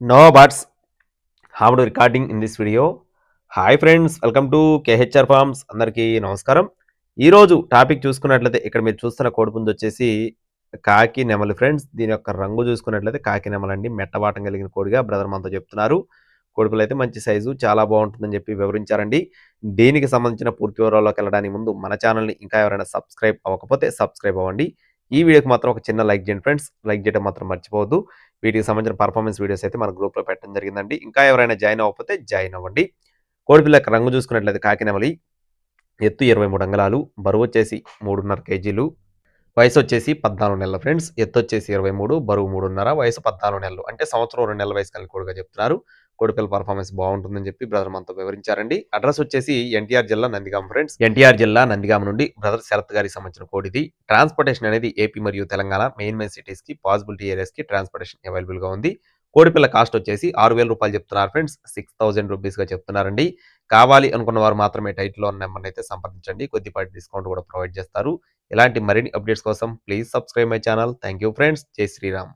No buts how to recording in this video hi friends welcome to KHR farms అందరికీ నమస్కారం ఈరోజు topic చూసుకున్నట్లయితే ఇక్కడ మీరు చూస్తున్న కోడిపుంజు వచ్చేసి కాకి నెమలి ఫ్రెండ్స్ దీని యొక్క రంగు చూసుకున్నట్లయితే కాకి నెమలండి. మెట్టబాటం కలిగిన కోడిగా బ్రదర్ మనతో చెప్తున్నారు. కోడిపులు అయితే మంచి సైజు చాలా బాగుంటుందని చెప్పి వివరించారండి. దీనికి సంబంధించిన పూర్తి వివరాల్లోకి వెళ్ళడానికి ముందు మన ఛానల్ని ఇంకా ఎవరైనా సబ్స్క్రైబ్ అవ్వకపోతే సబ్స్క్రైబ్ అవ్వండి. ఈ వీడియోకి మాత్రం ఒక చిన్న లైక్ చేయండి ఫ్రెండ్స్. లైక్ చేయడం మాత్రం మర్చిపోవద్దు. వీటికి సంబంధించిన పర్ఫార్మెన్స్ వీడియోస్ అయితే మన గ్రూప్లో పెట్టడం జరిగిందండి. ఇంకా ఎవరైనా జాయిన్ అవ్వకపోతే జాయిన్ అవ్వండి. కోడిపిల్ల రంగు చూసుకున్నట్లయితే కాకినమలి ఎత్తు ఇరవై మూడు అంగళాలు బరువు వచ్చేసి మూడున్నర కేజీలు వయసు వచ్చేసి పద్నాలుగు నెలల ఫ్రెండ్స్. ఎత్తు వచ్చేసి ఇరవై మూడు బరువు మూడున్నర వయసు పద్నాలుగు నెలలు. అంటే సంవత్సరం రెండు నెలల వయసు కలిగి కోడిగా చెప్తున్నారు. కోడిపిల్ల పర్ఫార్మెన్స్ బాగుంటుందని చెప్పి బ్రదర్ మనతో వివరించారండి. అడ్రస్ వచ్చేసి ఎన్టీఆర్ జిల్లా నందిగామ ఫ్రెండ్స్ ఎన్టీఆర్ జిల్లా నందిగామ నుండి బ్రదర్ శరత్ గారికి సంబంధించిన కోడిది ట్రాన్స్పోర్టేషన్ అనేది ఏపీ మరియు తెలంగాణ మెయిన్ మెయిన్ సిటీస్కి పాసిబిలిటీ ఏరియాస్కి ట్రాన్స్పోర్టేషన్ అవైలబుల్గా ఉంది. కోడిపిల్ల కాస్ట్ వచ్చేసి ఆరు వేల రూపాయలు చెప్తున్నారు ఫ్రెండ్స్ సిక్స్ థౌసండ్ రూపీస్గా చెప్తున్నారండి. కావాలి అనుకున్న వారు మాత్రమే టైట్లో ఉన్న నెంబర్ అయితే సంప్రదించండి. కొద్దిపాటి డిస్కౌంట్ కూడా ప్రొవైడ్ చేస్తారు. ఇలాంటి మరిన్ని అప్డేట్స్ కోసం please subscribe my channel thank you friends Jai Shriram